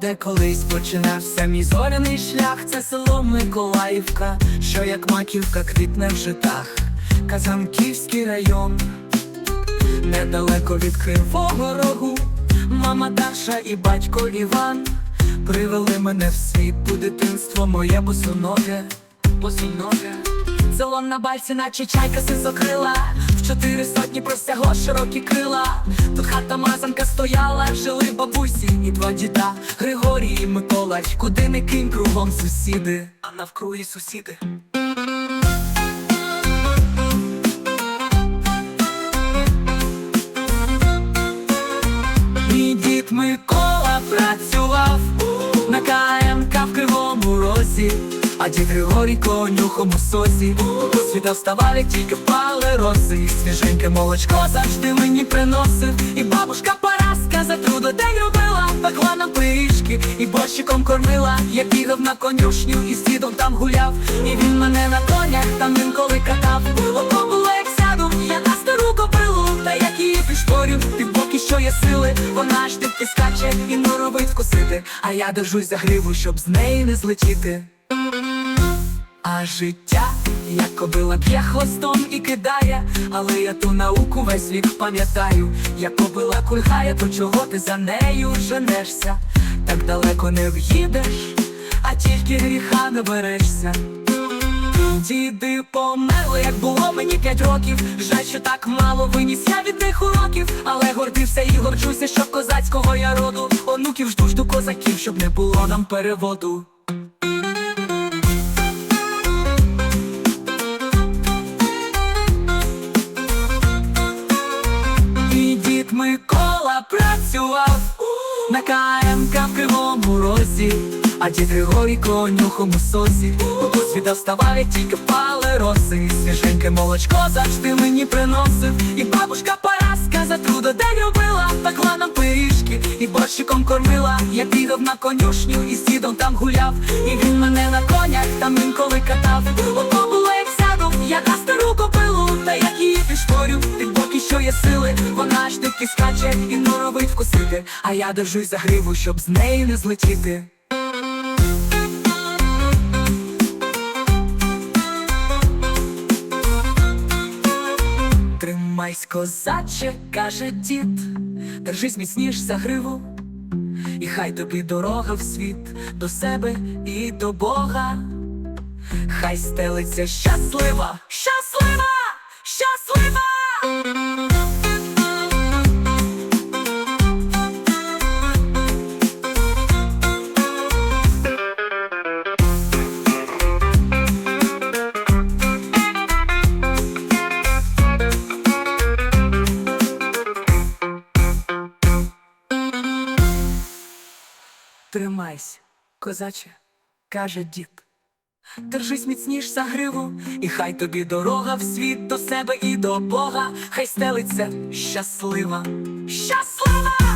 Де колись починався мій зоряний шлях, це село Миколаївка, що як маківка квітне в житах, Казанківський район, недалеко від Кривого Рогу, мама Даша і батько Іван привели мене в світ у дитинство моє босоноге, босоноге. Село на бальці, наче чайка сизокрила В чотири сотні простягло широкі крила Тут хата мазанка стояла, жили бабусі і два діда Григорій і Микола, куди не кинь кругом сусіди, а навкруги сусіди. Кривому а дід Григорій конюхом у сосі. Світа вставав, як тільки впали роси, свіженьке молочко завжди мені приносив. І бабушка Параска за трудо день робила, пекла нам пиріжки і борщиком кормила. Я бігав на конюшню і з дідом там гуляв. І він мене на конях там інколи катав. Ото було як сяду, я на стару копилу, та як її пришпорю, ти в боки, що є сили, вона ж типки скаче і вкусити. А я держусь за гриву, щоб з неї не злетіти. А життя, як кобила б'є хвостом і кидає, але я ту науку весь вік пам'ятаю, як кобила кульгає, то чого ти за нею женешся? Так далеко не в'їдеш, а тільки гріха не берешся. Діди померли, як було мені п'ять років. Жаль, що так мало виніс я від них уроків, але гордився і горджуся, що козацького я роду. Онуків жду жду козаків, щоб не було нам переводу. Мій дід Микола працював на КМК в Кривому Розі, а дід Григорій конюхом у сосі. Тут світа вставав, як тільки впали роси. Свіженьке молочко завжди мені приносив. І бабушка Параска за трудо день робила, пекла нам пиріжки і борщиком кормила. Я бігав на конюшню і з дідом там гуляв. І він мене на конях там інколи катав. Ото було як сяду, я на стару копилу, та як її підшпорю, ти боки, що є сили, вона ж таки скаче і норовить вкусити. А я держусь за гриву, щоб з неї не злетіти. Тримайсь, козаче, каже дід, держись міцніш за гриву, і хай тобі дорога в світ до себе і до Бога. Хай стелиться щаслива, щаслива, щаслива. Тримайся, козаче, каже дід. Держись міцніш за гриву, і хай тобі дорога в світ до себе і до Бога, хай стелиться щаслива, щаслива!